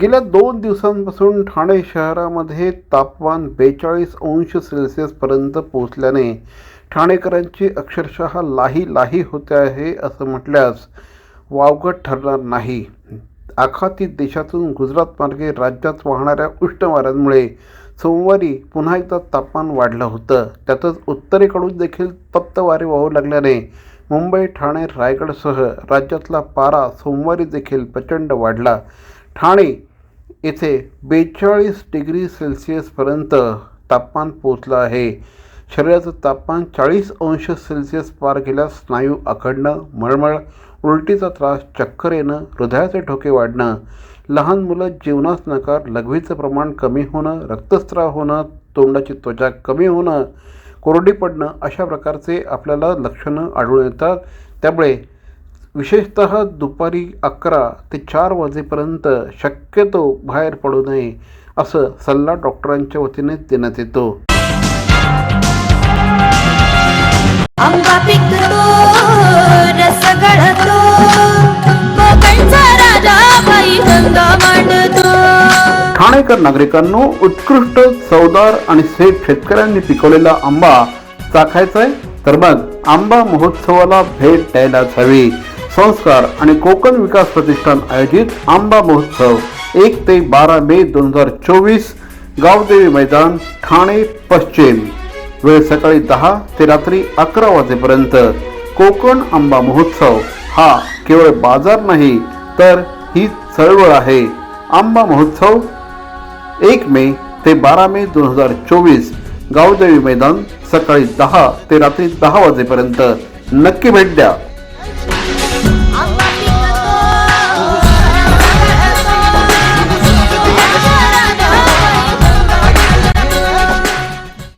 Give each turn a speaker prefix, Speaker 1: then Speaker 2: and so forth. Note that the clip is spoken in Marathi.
Speaker 1: गेल्या दोन दिवसांपासून ठाणे शहरामध्ये तापमान बेचाळीस अंश सेल्सिअसपर्यंत पोहोचल्याने ठाणेकरांची अक्षरशः लाही लाही होते आहे असं म्हटल्यास वावगट ठरणार नाही. आखाती देशातून गुजरात मार्गे राज्यात वाहणाऱ्या उष्ण वाऱ्यांमुळे सोमवारी पुन्हा एकदा तापमान वाढलं होतं. त्यातच उत्तरेकडून देखील तप्त वारे वाहू लागल्याने मुंबई ठाणे रायगडसह राज्यातला पारा सोमवारी देखील प्रचंड वाढला. ठाणे येथे बेचाळीस डिग्री सेल्सिअसपर्यंत तापमान पोचलं आहे. शरीराचं तापमान चाळीस अंश सेल्सिअस पार केल्यास स्नायू आखडणं मळमळ उलटीचा त्रास चक्कर येणं हृदयाचे ठोके वाढणं लहान मुलं जीवनास नकार लघवीचं प्रमाण कमी होणं रक्तस्त्राव होणं तोंडाची त्वचा कमी होणं कोरडी पडणं अशा प्रकारचे आपल्याला लक्षणं आढळून येतात. त्यामुळे विशेषत दुपारी अकरा ते चार वाजेपर्यंत शक्यतो बाहेर पडू नये असं सल्ला डॉक्टरांच्या वतीने देण्यात येतो. ठाणेकर नागरिकांनो उत्कृष्ट चवदार आणि सेठ शेतकऱ्यांनी पिकवलेला आंबा चाखायचा आहे तर मग आंबा महोत्सवाला भेट द्यायलाच हवी. संस्कार आणि कोकण विकास प्रतिष्ठान आयोजित आंबा महोत्सव एक ते बारा मे दोन हजार चोवीस गावदेवी मैदान ठाणे पश्चिम. वेळ सकाळी दहा ते रात्री अकरा वाजेपर्यंत कोकण आंबा महोत्सव. हा केवळ बाजार नाही तर ही चळवळ आहे. आंबा महोत्सव एक मे ते बारा मे दोन हजार चोवीस गावदेवी मैदान सकाळी दहा ते रात्री दहा वाजेपर्यंत. नक्की भेट द्या.